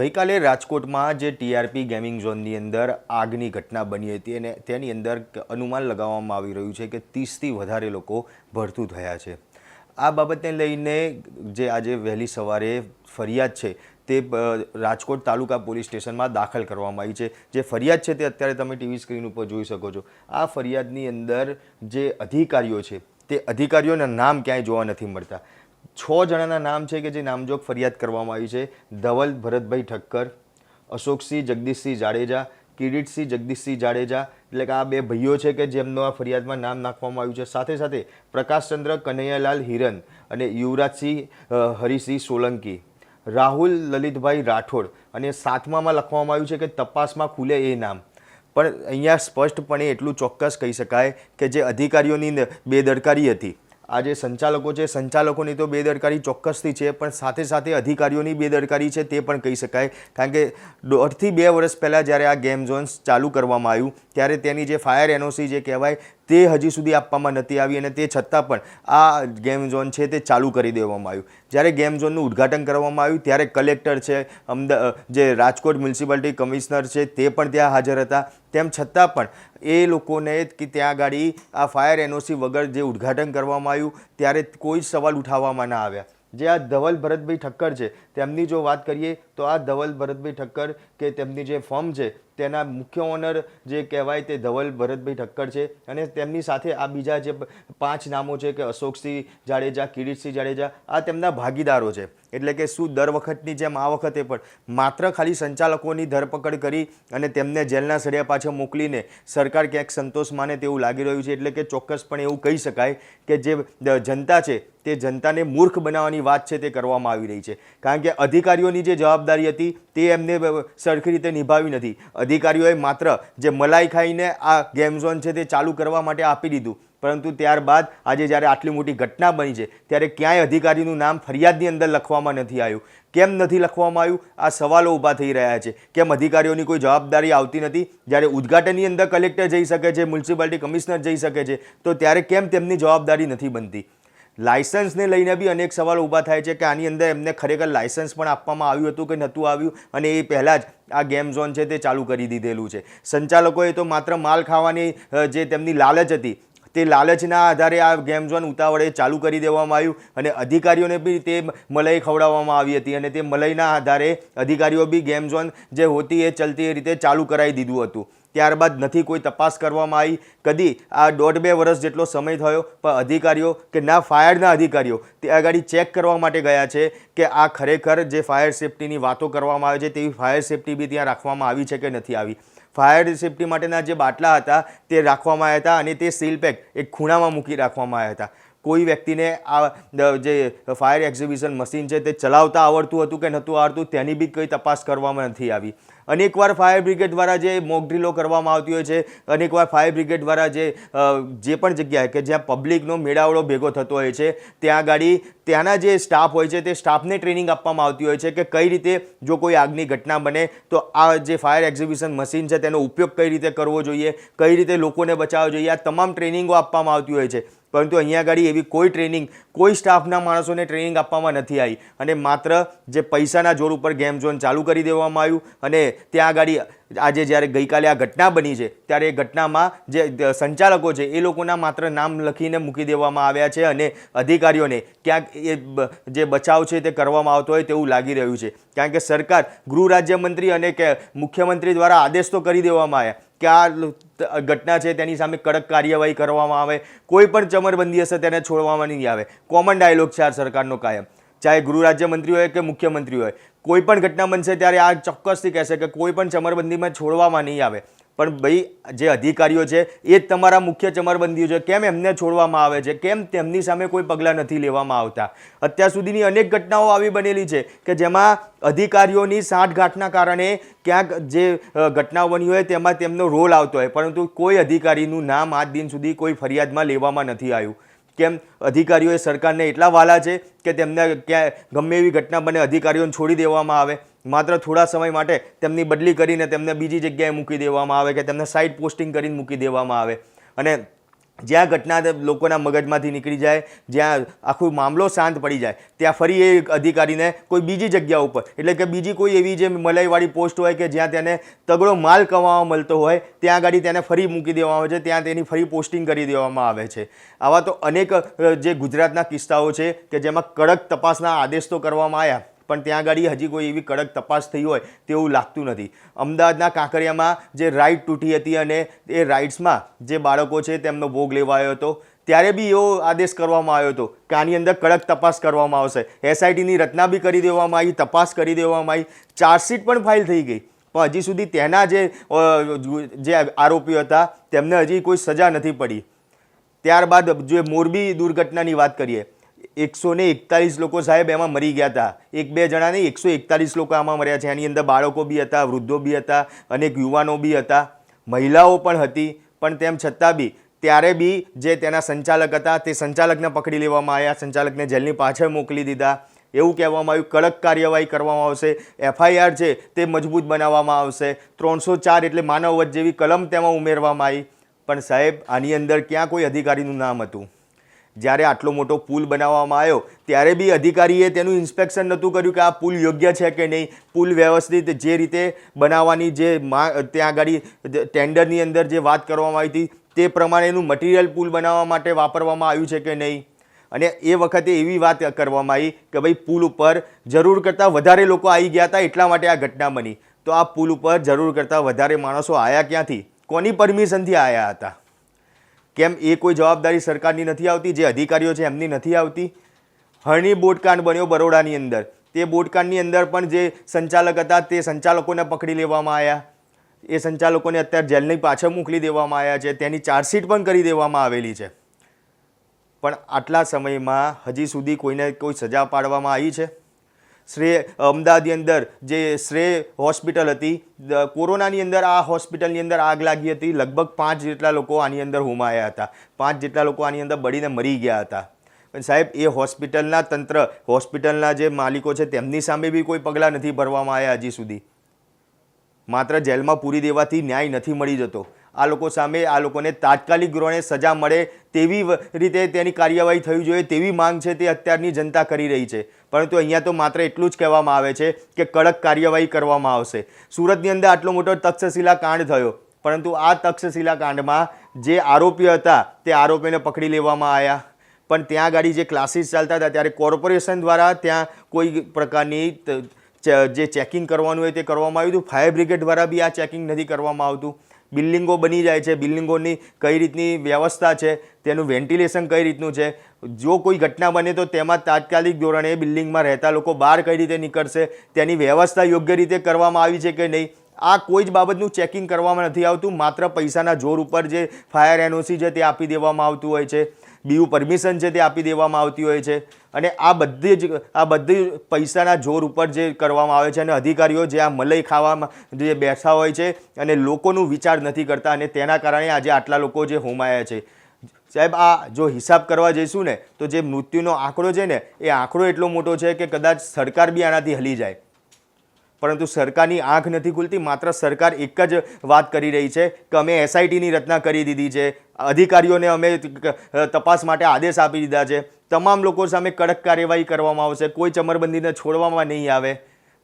ગઈકાલે રાજકોટમાં જે ટીઆરપી ગેમિંગ ઝોનની અંદર આગની ઘટના બની હતી અને તેની અંદર અનુમાન લગાવવામાં આવી રહ્યું છે કે ત્રીસથી વધારે લોકો ભરતું થયા છે. આ બાબતને લઈને જે આજે વહેલી સવારે ફરિયાદ છે તે રાજકોટ તાલુકા પોલીસ સ્ટેશનમાં દાખલ કરવામાં આવી છે. જે ફરિયાદ છે તે અત્યારે તમે ટીવી સ્ક્રીન ઉપર જોઈ શકો છો. આ ફરિયાદની અંદર જે અધિકારીઓ છે તે અધિકારીઓના નામ ક્યાંય જોવા નથી મળતા. છ જણાના નામ છે કે જે નામજોગ ફરિયાદ કરવામાં આવી છે. ધવલ, ભરતભાઈ ઠક્કર, અશોકસિંહ, જગદીશસિંહ જાડેજા, કિરીટસિંહ, જગદીશસિંહ જાડેજા, એટલે કે આ બે ભાઈઓ છે કે જેમનો આ ફરિયાદમાં નામ નાખવામાં આવ્યું છે. સાથે સાથે પ્રકાશચંદ્ર કનૈયાલાલ હિરન અને યુવરાજસિંહ હરિસિંહ સોલંકી. રાહુલ, લલિતભાઈ રાઠોડ અને સાતમામાં લખવામાં આવ્યું છે કે તપાસમાં ખુલે એ નામ. પણ અહીંયા સ્પષ્ટપણે એટલું ચોક્કસ કહી શકાય કે જે અધિકારીઓની બેદરકારી હતી. આ જે સંચાલકો છે, સંચાલકોની તો બેદરકારી ચોક્કસથી છે, પણ સાથે સાથે અધિકારીઓની બેદરકારી છે તે પણ કહી શકાય. કારણ કે દોઢથી બે વર્ષ પહેલાં જ્યારે આ ગેમ ઝોન્સ ચાલુ કરવામાં આવ્યું, ત્યારે તેની જે ફાયર એનઓસી જે કહેવાય તે હજી સુધી આપવામાં નથી આવી અને તે છતાં પણ આ ગેમ ઝોન છે તે ચાલુ કરી દેવામાં આવ્યું. જ્યારે ગેમ ઝોનનું ઉદ્ઘાટન કરવામાં આવ્યું, ત્યારે કલેક્ટર છે, અમદા જે રાજકોટ મ્યુનિસિપાલિટી કમિશનર છે, તે પણ ત્યાં હાજર હતા. તેમ છતાં પણ એ લોકોને કે ત્યાં ગાડી આ ફાયર એનઓસી વગર જે ઉદ્ઘાટન કરવામાં આવ્યું, ત્યારે કોઈ સવાલ ઉઠાવવામાં ના આવ્યા. જે આ ધવલ ભરતભાઈ ઠક્કર છે, તેમની જો વાત કરીએ, તો આ ધવલ ભરતભાઈ ઠક્કર કે તેમની જે ફર્મ છે તેના મુખ્ય ઓનર જે કહેવાય તે ધવલ ભરતભાઈ ઠક્કર છે. અને તેમની સાથે આ બીજા જે પાંચ નામો છે કે અશોકસિંહ જાડેજા, કિરીટસિંહ જાડેજા, આ તેમના ભાગીદારો છે. એટલે કે શું દર વખતની જેમ આ વખતે પણ માત્ર ખાલી સંચાલકોની ધરપકડ કરી અને તેમને જેલના સળિયા પાછળ મોકલીને સરકાર ક્યાંક સંતોષ માને તેવું લાગી રહ્યું છે. એટલે કે ચોક્કસપણે એવું કહી શકાય કે જે જનતા છે તે જનતાને મૂર્ખ બનાવવાની વાત છે તે કરવામાં આવી રહી છે. કારણ કે અધિકારીઓની જે જવાબદારી હતી તે એમને સરખી રીતે નિભાવી નથી. અધિકારીઓએ માત્ર જે મલાઈ ખાઈને આ ગેમ ઝોન છે તે ચાલુ કરવા માટે આપી દીધું. પરંતુ ત્યારબાદ આજે જ્યારે આટલી મોટી ઘટના બની છે, ત્યારે ક્યાંય અધિકારીનું નામ ફરિયાદની અંદર લખવામાં નથી આવ્યું. કેમ નથી લખવામાં આવ્યું? આ સવાલો ઊભા થઈ રહ્યા છે. કેમ અધિકારીઓની કોઈ જવાબદારી આવતી નથી? જ્યારે ઉદ્ઘાટનની અંદર કલેક્ટર જઈ શકે છે, મ્યુનિસિપાલિટી કમિશનર જઈ શકે છે, તો ત્યારે કેમ તેમની જવાબદારી નથી બનતી? લાયસન્સને લઈને બી અનેક સવાલ ઊભા થાય છે કે આની અંદર એમને ખરેખર લાયસન્સ પણ આપવામાં આવ્યું હતું કે નહોતું આવ્યું? અને એ પહેલાં જ આ ગેમ ઝોન છે તે ચાલુ કરી દીધેલું છે. સંચાલકોએ તો માત્ર માલ ખાવાની જે તેમની લાલચ હતી, તે લાલચના આધારે આ ગેમ ઝોન ઉતાવળે ચાલુ કરી દેવામાં આવ્યું અને અધિકારીઓને બી તે મલાઈ ખવડાવવામાં આવી હતી અને તે મલાઈના આધારે અધિકારીઓ બી ગેમ ઝોન જે હોતી એ ચલતી એ રીતે ચાલુ કરાવી દીધું હતું. ત્યારબાદ નથી કોઈ તપાસ કરવામાં આવી. કદી આ દોઢ બે વર્ષ જેટલો સમય થયો, પણ અધિકારીઓ કે ના ફાયરના અધિકારીઓ તે આગળ ચેક કરવા માટે ગયા છે કે આ ખરેખર જે ફાયર સેફટીની વાતો કરવામાં આવે છે તેવી ફાયર સેફટી બી ત્યાં રાખવામાં આવી છે કે નથી આવી. ફાયર સેફટી માટેના જે બાટલા હતા તે રાખવામાં આવ્યા હતા અને તે સીલ પેક એક ખૂણામાં મૂકી રાખવામાં આવ્યા હતા. કોઈ વ્યક્તિને આ જે ફાયર એક્ઝિબિશન મશીન છે તે ચલાવતા આવડતું હતું કે નહોતું આવડતું તેની બી કોઈ તપાસ કરવામાં નથી આવી. અનેકવાર ફાયર બ્રિગેડ દ્વારા જે મોકડ્રીલો કરવામાં આવતી હોય છે, અનેકવાર ફાયર બ્રિગેડ દ્વારા જે જે પણ જગ્યાએ કે જ્યાં પબ્લિકનો મેળાવડો ભેગો થતો હોય છે, ત્યાં ગાડી, ત્યાંના જે સ્ટાફ હોય છે તે સ્ટાફને ટ્રેનિંગ આપવામાં આવતી હોય છે કે કઈ રીતે જો કોઈ આગની ઘટના બને, તો આ જે ફાયર એક્ઝિબિશન મશીન છે તેનો ઉપયોગ કઈ રીતે કરવો જોઈએ, કઈ રીતે લોકોને બચાવવો જોઈએ, આ તમામ ટ્રેનિંગો આપવામાં આવતી હોય છે. પરંતુ અહીંયા આગળ એવી કોઈ ટ્રેનિંગ કોઈ સ્ટાફના માણસોને ટ્રેનિંગ આપવામાં નથી આવી. અને માત્ર જે પૈસાના જોર ઉપર ગેમ ઝોન ચાલુ કરી દેવામાં આવ્યું અને ત્યાં આગળ આજે જ્યારે ગઈકાલે આ ઘટના બની છે, ત્યારે એ ઘટનામાં જે સંચાલકો છે, એ લોકોના માત્ર નામ લખીને મૂકી દેવામાં આવ્યા છે અને અધિકારીઓને ક્યાંક એ જે બચાવ છે તે કરવામાં આવતો હોય તેવું લાગી રહ્યું છે. કારણ કે સરકાર ગૃહ રાજ્યમંત્રી અને કે મુખ્યમંત્રી દ્વારા આદેશ તો કરી દેવામાં આવ્યા કે આ ઘટના છે, તેની સામે કડક કાર્યવાહી કરવામાં આવે, કોઈ પણ ચમરબંધી હશે તેને છોડવામાં નહીં આવે. કોમન ડાયલોગ છે આ સરકારનો કાયમ. ચાહે ગૃહ રાજ્યમંત્રી હોય કે મુખ્યમંત્રી હોય, કોઈ પણ ઘટના બનશે ત્યારે આ ચોક્કસથી કહેશે કે કોઈ પણ ચમરબંધીમાં છોડવામાં નહીં આવે. પણ ભાઈ, જે અધિકારીઓ છે, એ જ તમારા મુખ્ય ચમરબંધીઓ છે. કેમ એમને છોડવામાં આવે છે? કેમ તેમની સામે કોઈ પગલાં નથી લેવામાં આવતા? અત્યાર સુધીની અનેક ઘટનાઓ આવી બનેલી છે કે જેમાં અધિકારીઓની સાંઠગાંઠના કારણે ક્યાંક જે ઘટના બની હોય તેમાં તેમનો રોલ આવતો હોય. પરંતુ કોઈ અધિકારીનું નામ આજ દિન સુધી કોઈ ફરિયાદમાં લેવામાં નથી આવ્યું. કેમ? અધિકારીઓએ સરકારને એટલા વાલા છે કે તેમને ક્યાંય ગમે એવી ઘટના બને અધિકારીઓને છોડી દેવામાં આવે. માત્ર થોડા સમય માટે તેમની બદલી કરીને તેમને બીજી જગ્યાએ મૂકી દેવામાં આવે કે તેમને સાઇડ પોસ્ટિંગ કરીને મૂકી દેવામાં આવે. અને જ્યાં ઘટના લોકોના મગજમાંથી નીકળી જાય, જ્યાં આખો મામલો શાંત પડી જાય, ત્યાં ફરી એ અધિકારીને કોઈ બીજી જગ્યા ઉપર, એટલે કે બીજી કોઈ એવી જે મલાઈવાળી પોસ્ટ હોય કે જ્યાં તેને તગડો માલ કમાવા મળતો હોય, ત્યાં આગળ તેને ફરી મૂકી દેવામાં આવે છે, ત્યાં તેની ફરી પોસ્ટિંગ કરી દેવામાં આવે છે. આવા તો અનેક જે ગુજરાતના કિસ્સાઓ છે કે જેમાં કડક તપાસના આદેશ તો કરવામાં આવ્યા પણ ત્યાં આગળ હજી કોઈ એવી કડક તપાસ થઈ હોય તેવું લાગતું નથી. અમદાવાદના કાંકરિયામાં જે રાઇડ તૂટી હતી અને એ રાઇડ્સમાં જે બાળકો છે તેમનો ભોગ લેવાયો હતો, ત્યારે બી એવો આદેશ કરવામાં આવ્યો હતો કે આની અંદર કડક તપાસ કરવામાં આવશે. એસઆઈટીની રચના બી કરી દેવામાં આવી, તપાસ કરી દેવામાં આવી. ચાર્જશીટ પણ ફાઇલ થઈ ગઈ. પણ હજી સુધી તેના જે જે આરોપીઓ હતા તેમને હજી કોઈ સજા નથી પડી. ત્યારબાદ જો મોરબી દુર્ઘટનાની વાત કરીએ એકસો ને એકતાલીસ લોકો સાહેબ એમાં મરી ગયા હતા. એક બે જણા નહીં, એકસો એકતાલીસ લોકો આમાં મર્યા છે. એની અંદર બાળકો બી હતા, વૃદ્ધો બી હતા, અનેક યુવાનો બી હતા. મહિલાઓ પણ હતી, પણ તેમ છતાં બી ત્યારે બી જે તેના સંચાલક હતા, તે સંચાલકને પકડી લેવામાં આવ્યા, સંચાલકને જેલની પાછળ મોકલી દીધા. એવું કહેવામાં આવ્યું, કડક કાર્યવાહી કરવામાં આવશે, એફઆઈઆર છે તે મજબૂત બનાવવામાં આવશે. ત્રણસો ચાર એટલે માનવ વધ જેવી કલમ તેમાં ઉમેરવામાં આવી. પણ સાહેબ, આની અંદર ક્યાં કોઈ અધિકારીનું નામ હતું? જ્યારે આટલો મોટો પુલ બનાવવામાં આવ્યો, ત્યારે બી અધિકારીએ તેનું ઇન્સ્પેક્શન નહોતું કર્યું કે આ પુલ યોગ્ય છે કે નહીં. પુલ વ્યવસ્થિત જે રીતે બનાવવાની જે મા, ત્યાં આગળ ટેન્ડરની અંદર જે વાત કરવામાં આવી હતી, તે પ્રમાણેનું મટીરિયલ પુલ બનાવવા માટે વાપરવામાં આવ્યું છે કે નહીં? અને એ વખતે એવી વાત કરવામાં આવી કે ભાઈ, પુલ ઉપર જરૂર કરતાં વધારે લોકો આવી ગયા હતા, એટલા માટે આ ઘટના બની. તો આ પુલ ઉપર જરૂર કરતાં વધારે માણસો આવ્યા ક્યાંથી? કોની પરમિશનથી આવ્યા હતા? કેમ એ કોઈ જવાબદારી સરકારની નથી આવતી? જે અધિકારીઓ છે એમની નથી આવતી? હરણી બોટકાંડ બન્યો બરોડાની અંદર. તે બોટકાંડની અંદર પણ જે સંચાલક હતા, તે સંચાલકોને પકડી લેવામાં આવ્યા. એ સંચાલકોને અત્યારે જેલની પાછળ મોકલી દેવામાં આવ્યા છે. તેની ચાર્જશીટ પણ કરી દેવામાં આવેલી છે. પણ આટલા સમયમાં હજી સુધી કોઈને કોઈ સજા પાડવામાં આવી છે? શ્રેય, અમદાવાદની અંદર જે શ્રેય હોસ્પિટલ હતી કોરોનાની અંદર આ હોસ્પિટલની અંદર આગ લાગી હતી. લગભગ પાંચ જેટલા લોકો આની અંદર હોમાયા હતા. પાંચ જેટલા લોકો આની અંદર બળીને મરી ગયા હતા. પણ સાહેબ, એ હોસ્પિટલના તંત્ર, હોસ્પિટલના જે માલિકો છે, તેમની સામે બી કોઈ પગલાં નથી ભરવામાં આવ્યા હજી સુધી. માત્ર જેલમાં પૂરી દેવાથી ન્યાય નથી મળી જતો. આ લોકો સામે આ લોકોને તાત્કાલિક ધોરણે સજા મળે તેવી રીતે તેની કાર્યવાહી થવી જોઈએ તેવી માંગ છે તે અત્યારની જનતા કરી રહી છે. પરંતુ અહીંયા તો માત્ર એટલું જ કહેવામાં આવે છે કે કડક કાર્યવાહી કરવામાં આવશે. સુરતની અંદર આટલો મોટો તક્ષશિલા કાંડ થયો. પરંતુ આ તક્ષશિલા કાંડમાં જે આરોપી હતા તે આરોપીને પકડી લેવામાં આવ્યા. પણ ત્યાં ગાડી જે ક્લાસીસ ચાલતા હતા ત્યારે કોર્પોરેશન દ્વારા ત્યાં કોઈ પ્રકારની જે ચેકિંગ કરવાનું હોય તે કરવામાં આવ્યું હતું. ફાયર બ્રિગેડ દ્વારા બી આ ચેકિંગ નથી કરવામાં આવતું. બિલ્ડિંગો બની જાય છે, બિલ્ડિંગોની કઈ રીતની વ્યવસ્થા છે, તેનું વેન્ટિલેશન કઈ રીતનું છે, જો કોઈ ઘટના બને તો તેમાં તાત્કાલિક ધોરણે એ બિલ્ડિંગમાં રહેતા લોકો બહાર કઈ રીતે નીકળશે, તેની વ્યવસ્થા યોગ્ય રીતે કરવામાં આવી છે કે નહીં, આ કોઈ જ બાબતનું ચેકિંગ કરવામાં નથી આવતું, માત્ર પૈસાના જોર ઉપર જે ફાયર એનઓસી છે તે આપી દેવામાં આવતું હોય છે. બીયુ પરમિશન છે તે આપી દેવામાં આવતી હોય છે. અને આ બધી જ, આ બધી પૈસાના જોર ઉપર જે કરવામાં આવે છે અને અધિકારીઓ જે આ મલઈ ખાવામાં જે બેઠા હોય છે અને લોકોનું વિચાર નથી કરતા અને તેના કારણે આજે આટલા લોકો જે હોમાયા છે. સાહેબ, આ જો હિસાબ કરવા જઈશું ને, તો જે મૃત્યુનો આંકડો છે ને, એ આંકડો એટલો મોટો છે કે કદાચ સરકાર બી આનાથી હલી જાય. પરંતુ સરકારની આંખ નથી ખુલતી, માત્ર સરકાર એક જ વાત કરી રહી છે કે અમે એસઆઈટીની રચના કરી દીધી છે. અધિકારીઓને અમે તપાસ માટે આદેશ આપી દીધા છે. તમામ લોકો સામે કડક કાર્યવાહી કરવામાં આવશે. કોઈ ચમરબંધીને છોડવામાં નહીં આવે.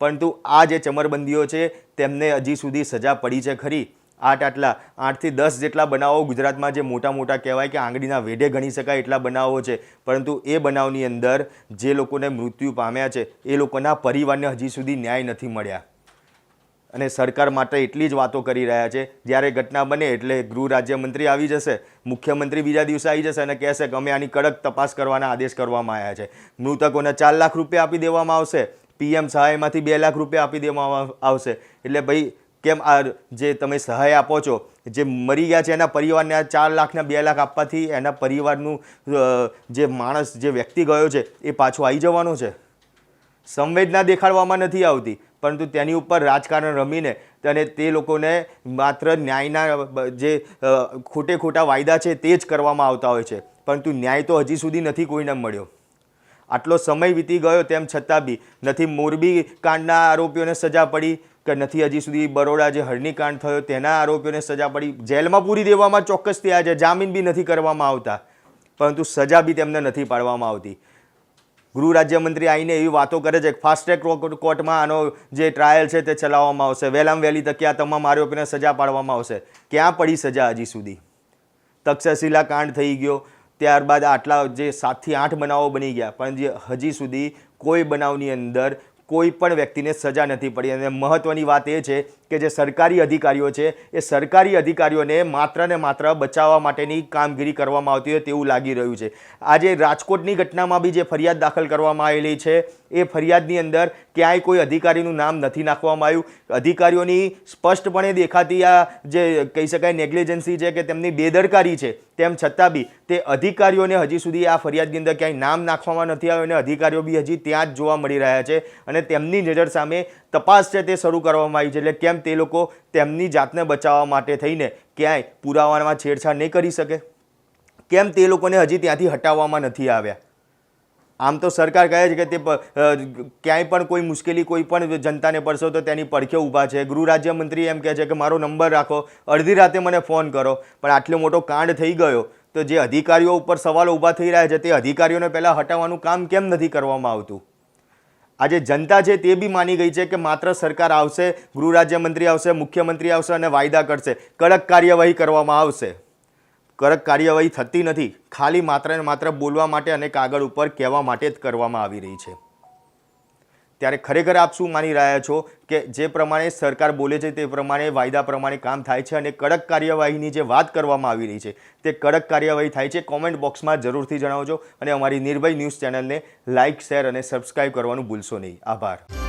પરંતુ આ જે ચમરબંધીઓ છે, તેમને હજી સુધી સજા પડી છે ખરી. આઠ આટલા, આઠથી દસ જેટલા બનાવો ગુજરાતમાં જે મોટા મોટા કહેવાય કે આંગળીના વેઢે ગણી શકાય એટલા બનાવો છે. પરંતુ એ બનાવની અંદર જે લોકોને મૃત્યુ પામ્યા છે, એ લોકોના પરિવારને હજી સુધી ન્યાય નથી મળ્યા. અને સરકાર માટે એટલી જ વાતો કરી રહ્યા છે. જ્યારે ઘટના બને એટલે ગૃહ રાજ્યમંત્રી આવી જશે, મુખ્યમંત્રી બીજા દિવસે આવી જશે અને કહેશે કે અમે આની કડક તપાસ કરવાના આદેશ કરવામાં આવ્યા છે. મૃતકોને ચાર લાખ રૂપિયા આપી દેવામાં આવશે. પીએમ સહાયમાંથી બે લાખ રૂપિયા આપી દેવામાં આવશે. એટલે ભાઈ કેમ આ જે તમે સહાય આપો છો, જે મરી ગયા છે એના પરિવારને આ ચાર લાખના બે લાખ આપવાથી એના પરિવારનું જે માણસ, જે વ્યક્તિ ગયો છે, એ પાછો આવી જવાનો છે? સંવેદના દેખાડવામાં નથી આવતી, પરંતુ તેની ઉપર રાજકારણ રમીને અને તે લોકોને માત્ર ન્યાયના જે ખોટે ખોટા વાયદા છે તે જ કરવામાં આવતા હોય છે. પરંતુ ન્યાય તો હજી સુધી નથી કોઈને મળ્યો. આટલો સમય વીતી ગયો તેમ છતાં બી નથી મોરબી કાંડના આરોપીઓને સજા પડી કે નથી, હજી સુધી બરોડા જે હરણીકાંડ થયો તેના આરોપીઓને સજા પડી, જેલમાં પૂરી દેવામાં ચોક્કસ ત્યાં છે, જામીન બી નથી કરવામાં આવતા, પરંતુ સજા બી તેમને નથી પાડવામાં આવતી. ગૃહ રાજ્યમંત્રી આવીને એવી વાતો કરે છે કે ફાસ્ટ ટ્રેક કોર્ટમાં આનો જે ટ્રાયલ છે તે ચલાવવામાં આવશે વહેલામ વહેલી તકે આ તમામ આરોપીને સજા પાડવામાં આવશે. ક્યાં પડી સજા હજી સુધી? તક્ષશિલા કાંડ થઈ ગયો, ત્યારબાદ આટલા જે સાતથી આઠ બનાવો બની ગયા, પણ જે હજી સુધી કોઈ બનાવની અંદર કોઈ પણ વ્યક્તિને સજા નથી પડી. અને મહત્ત્વની વાત એ છે કે જે સરકારી અધિકારીઓ છે, એ સરકારી અધિકારીઓને માત્ર ને માત્ર બચાવવા માટેની કામગીરી કરવામાં આવતી હોય તેવું લાગી રહ્યું છે. આજે રાજકોટની ઘટનામાં બી જે ફરિયાદ દાખલ કરવામાં આવેલી છે એ ફરિયાદની અંદર ક્યાંય કોઈ અધિકારીનું નામ નથી નાખવામાં આવ્યું. અધિકારીઓની સ્પષ્ટપણે દેખાતી આ જે કહી શકાય નેગ્લિજન્સી છે કે તેમની બેદરકારી છે, તેમ છતાં બી તે અધિકારીઓને હજી સુધી આ ફરિયાદની અંદર ક્યાંય નામ નાખવામાં નથી આવ્યું અને અધિકારીઓ બી હજી ત્યાં જ જોવા મળી રહ્યા છે અને તેમની નજર સામે તપાસ છે તે શરૂ કરવામાં આવી છે. એટલે કેમ તે લોકો તેમની જાતને બચાવવા માટે થઈને ક્યાંય પુરાવામાં છેડછાડ નહીં કરી શકે? કેમ તે લોકોને હજી ત્યાંથી હટાવવામાં નથી આવ્યા? આમ તો સરકાર કહે છે કે તે ક્યાંય પણ કોઈ મુશ્કેલી કોઈ પણ જનતાને પડશે તો તેની પડખે ઊભા છે. ગૃહ રાજ્યમંત્રી એમ કહે છે કે મારો નંબર રાખો, અડધી રાતે મને ફોન કરો. પણ આટલો મોટો કાંડ થઈ ગયો તો જે અધિકારીઓ ઉપર સવાલો ઊભા થઈ રહ્યા છે તે અધિકારીઓને પહેલાં હટાવવાનું કામ કેમ નથી કરવામાં આવતું? આજે જનતા છે તે બી માની ગઈ છે કે માત્ર સરકાર આવશે, ગૃહ રાજ્યમંત્રી આવશે, મુખ્યમંત્રી આવશે અને વાયદા કરશે. કડક કાર્યવાહી કરવામાં આવશે. કડક કાર્યવાહી થતી નથી. ખાલી માત્ર ને માત્ર બોલવા માટે અને કાગળ ઉપર કહેવા માટે જ કરવામાં આવી રહી છે. ત્યારે ખરેખર આપ શું માની રહ્યા છો કે જે પ્રમાણે સરકાર બોલે છે તે પ્રમાણે વાયદા પ્રમાણે કામ થાય છે અને કડક કાર્યવાહીની જે વાત કરવામાં આવી રહી છે તે કડક કાર્યવાહી થાય છે કોમેન્ટ બોક્સમાં જરૂરથી જણાવજો અને અમારી નિર્ભય ન્યૂઝ ચેનલને લાઇક, શેર અને સબસ્ક્રાઈબ કરવાનું ભૂલશો નહીં. આભાર.